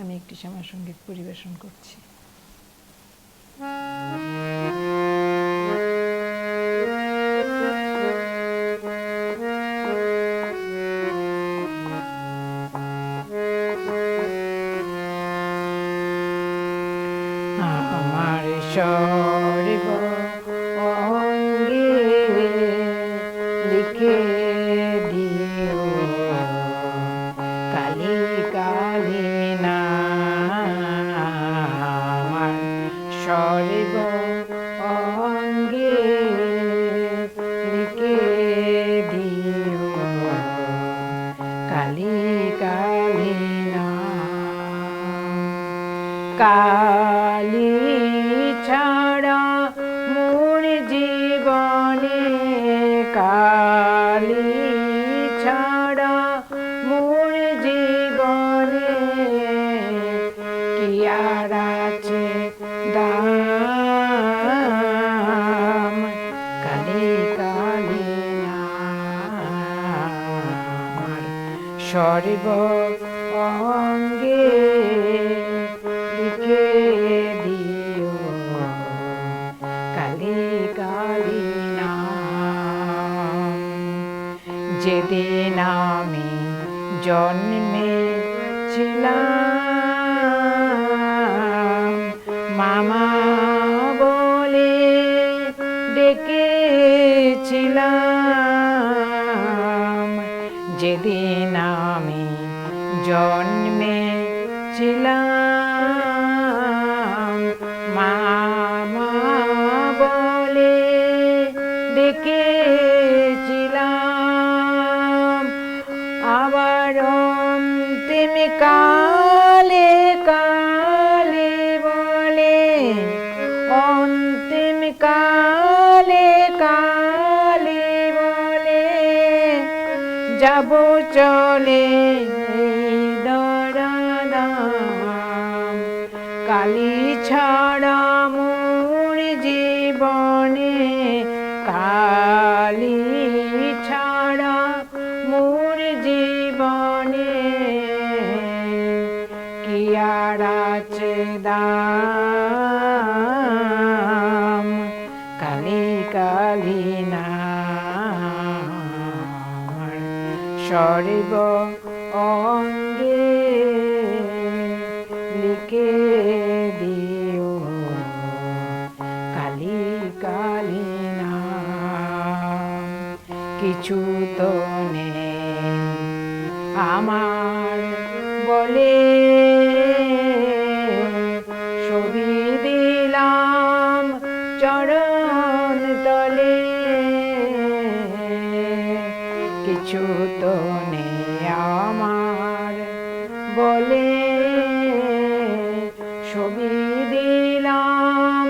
আমি একটি শ্যামা সংগীত পরিবেশন করছি। আমার সর্ব কালি ছাড়া মোর জীবনে কালি ছাড়া মোর জীবনে কি দাম? কালি সর্ব অঙ্গে যেদিন আমি জন্মেছিলাম মামা বলে ডেকেছিলাম যেদিন আমি জন্মেছিলাম। কালে কালে বলে অন্তিম কালে কালে বলে যাব চলে কালি ছাড়া মোর জীবনে কালি কালি না সর্ব অঙ্গে লিখে দিও। কালি কালি না কিছু তো নেই। আমার বলে কিছু তো নেই আমার বলে ছবি দিলাম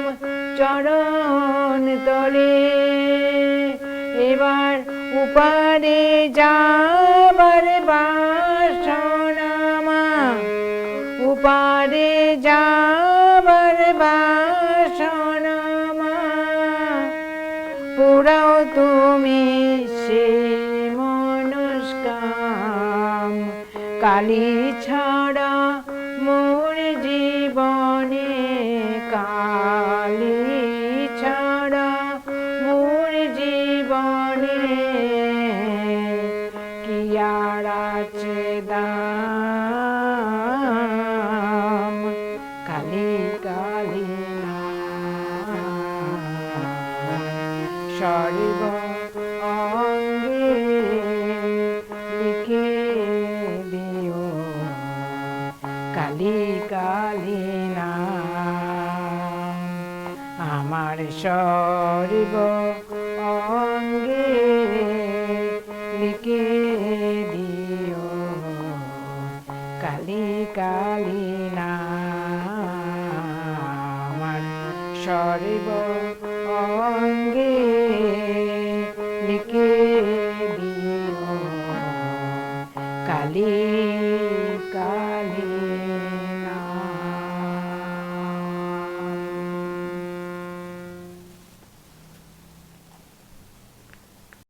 চরণ তলে। এবার উপারে যাবার বাসনামা উপারে যাবার বাসনামা পুরাও তুমি সে কালি ছাড়া মোর জীবনে কালি ছাড়া মোর জীবনে কি আর কালি কালি না সর্ব আমার সরিব অঙ্গে লিখে দিও। কালি কালি না আমার সর্ব